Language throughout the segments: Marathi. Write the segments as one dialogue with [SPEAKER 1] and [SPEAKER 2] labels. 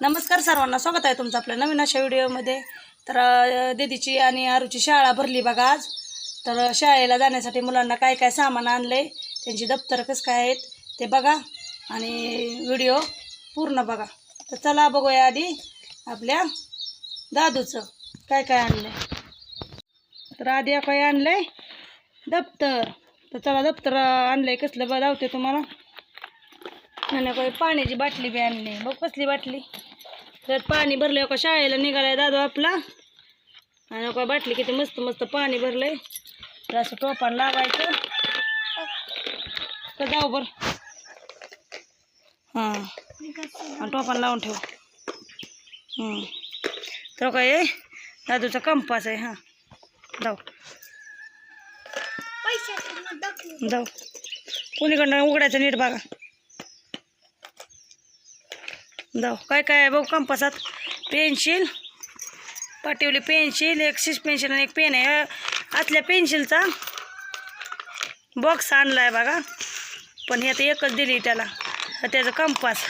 [SPEAKER 1] नमस्कार सर्वांना स्वागत आहे तुमचं आपल्या नवीन अशा व्हिडिओमध्ये. तर दिदीची दीदीची आणि आरूची शाळा भरली बघा आज. तर शाळेला जाण्यासाठी मुलांना काय काय सामान आणलंय त्यांची दप्तर कसं काय आहेत ते बघा. आणि व्हिडिओ पूर्ण बघा. तर चला बघूया आधी आपल्या दादूचं काय काय आणलंय. तर आधी काय आणलंय दप्तर. तर चला दप्तर आणलंय कसलं बघावते तुम्हाला. आणि काही पाण्याची बाटली बी आणली. बघ कसली बाटली. त्यात पाणी भरलंय का शाळेला निघालाय दादू आपला. आणि काय बाटली किती मस्त मस्त पाणी भरलंय. तर असं टोपान लावायचं तर जाऊ बर. हां. टोपान लावून ठेव. तर काय? दादूचा कंपास आहे हां. जाऊ. जाऊ. कोणीकडनं उघडायचं नीट बघा. जाऊ काय काय आहे बघू कंपासात पेन्सिल पाठवली पेन्सिल एक शिश पेन्सिल आणि एक पेन आहे. असल्या पेन्सिलचा बॉक्स आणला आहे बघा. पण हे आता एकच दिली त्याला. त्याचं कंपास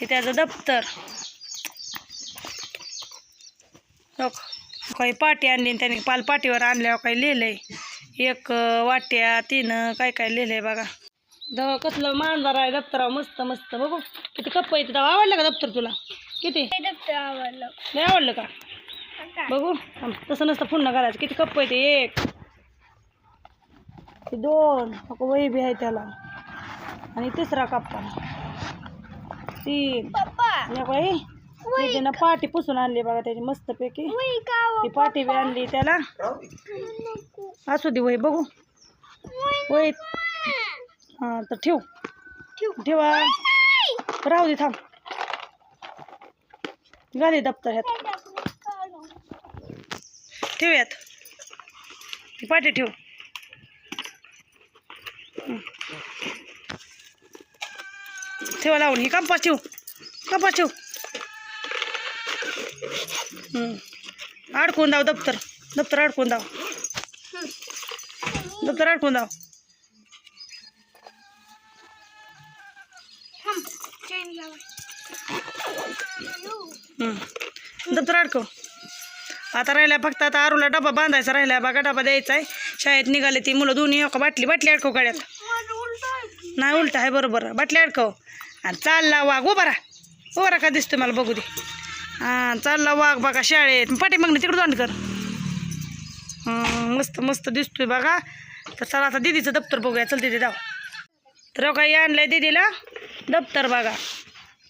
[SPEAKER 1] हे त्याचं दप्तर. हो काही पाटी आणली त्याने पाल पाटीवर आणल्यावर काही लिहिलं आहे एक वाट्या तीन काय काय लिहिलं आहे बघा. दवा कसलं मांजर आहे दप्तराव मस्त मस्त. बघू किती कप्प येते दवा आवडलं का दप्तर तुला? किती?
[SPEAKER 2] आवडलं.
[SPEAKER 1] नाही आवडलं का? बघू तसं नसतं पुन्हा करायचं. किती कप्प येते एक. दोन. वही बी आहे त्याला. आणि तिसरा कप्पा. तीन. त्याच्यानं पाटी पुसून आणली बघा त्याची मस्तपैकी.
[SPEAKER 2] वही का
[SPEAKER 1] ती पाटी बी आणली त्याला. असू दे वही बघू. वही हां तर ठेव. ठेवा. राहू दे थांब. घाली दप्तर ह्यात. ठेवूयात. पाटी ठेव. ठेवा लावून. ही कंपास ठेव. कंपास ठेव. हं. अडकून दाव दप्तर. दप्तर अडकून दाव दप्तर अडकून दाव दप्तर अडकव आता राहिल्या फक्त आता आरूला डबा बांधायचा राहिला बघा डबा द्यायचा आहे शाळेत निघाले ती मुलं दोन्ही हो एक बाटली बाटली अडकव गाड्यात नाही उलट आहे बरोबर. बाटली अडकव. आणि चालला वाघ उभारा उभारा का दिसतो मला बघू दे. हां चालला वाघ बघा शाळेत. पाठी मग तिकडं तोंड कर. मस्त मस्त दिसतोय बघा. तर चला आता दीदीचं दप्तर बघूया. चल दिदी जाऊ. तर हो काही आणलंय दीदीला दप्तर बघा.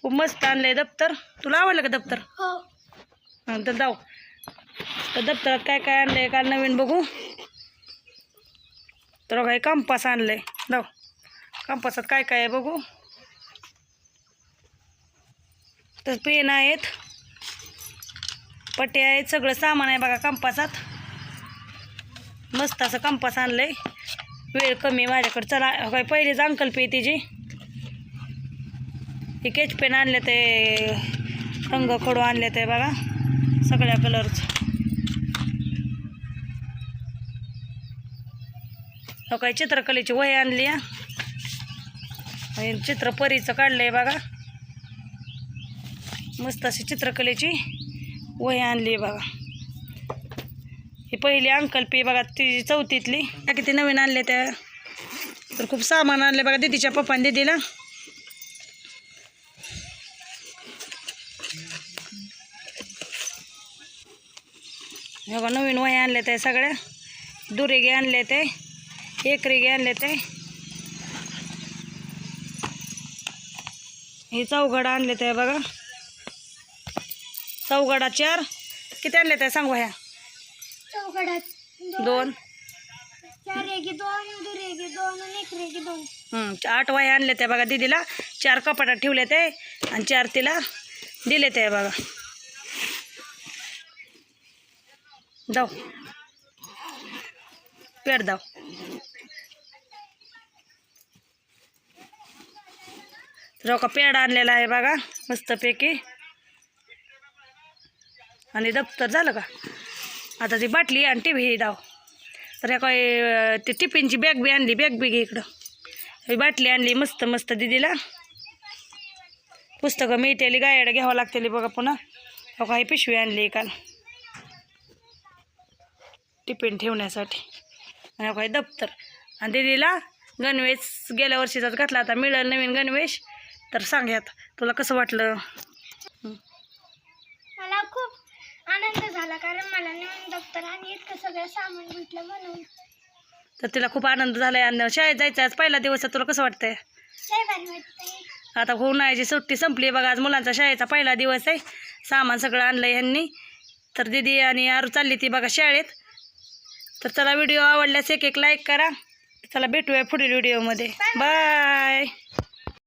[SPEAKER 1] खूप मस्त आणलंय दप्तर. तुला आवडलं का दप्तर?
[SPEAKER 2] हो.
[SPEAKER 1] तर जाऊ. तर दप्तरात काय काय आणलंय काल नवीन बघू. तर काही कंपास आणलंय. जाऊ. कंपासात काय काय आहे बघू. तर पेन आहेत. पट्टे आहेत. सगळं सामान आहे बघा कंपासात. मस्त असं कंपास आणलंय. वेळ कमी आहे माझ्याकडे. चला काय पहिलेच अंकल पे तिची. हे केच पेन आणले ते रंग खडू आणले ते बघा सगळ्या कलरचं काही चित्रकलेची वही आणली आहे. आणि चित्रपरीचं काढलंय बघा. मस्त अशी चित्रकलेची वही आणली आहे बघा. ही पहिली अंकल्पी बघा ती चौथीतली. किती नवीन आणले त्या. तर खूप सामान आणले बघा दीदीच्या पप्पाने दीदीला. बघा नवीन वही आणले ते सगळ्या दुरेगे आणले ते एकरेगे आणले ते हे चौघड आणले ते बघा चौघडा चार। किती आणले ते सांगू ह्या दोन।
[SPEAKER 2] चार रेगी दोन दु रेगी दोन आणि एक रेगी दोन
[SPEAKER 1] हं, आठ वह्या आणले ते बघा दीदीला चार कपाटात ठेवले ते आणि चार तिला। दिले ते बघा दाव. पेड दाव. तर का पेड आणलेला आहे बघा मस्तपैकी. आणि दप्तर झालं का? आता ती बाटली आणि टी व्ही दाव. तर ह्या काय ते टिफिनची बॅग बी आणली बॅग बी घे इकडं. ही बाटली आणली मस्त मस्त दीदीला. पुस्तकं मिळतेली गायड घ्यावं लागतेली बघा पुन्हा. हो काही पिशवी आणली काल. टिफिन ठेवण्यासाठी. आणि हो काही दप्तर. आणि दीदीला गणवेश गेल्या वर्षीचाच घातला आता मिळेल नवीन गणवेश? तर सांग्यात तुला कसं वाटलं?
[SPEAKER 2] मला खूप आनंद झाला कारण मला नवीन दप्तर आणि इतकं सगळं सामान भेटलं म्हणून.
[SPEAKER 1] तर तिला खूप आनंद झालाय. आणि शाळेत जायचं आज पहिला दिवस आहे. तुला कसं
[SPEAKER 2] वाटतंय?
[SPEAKER 1] आता उन्हाळ्याची सुट्टी संपली बघा. आज मुलांचा शाळेचा पहिला दिवस आहे. सामान सगळं आणलं ह्यांनी. तर दीदी आणि आरू चालली ती बघा शाळेत. तर चला व्हिडिओ आवडल्यास एक एक लाईक करा. चला भेटूया पुढील व्हिडिओमध्ये बाय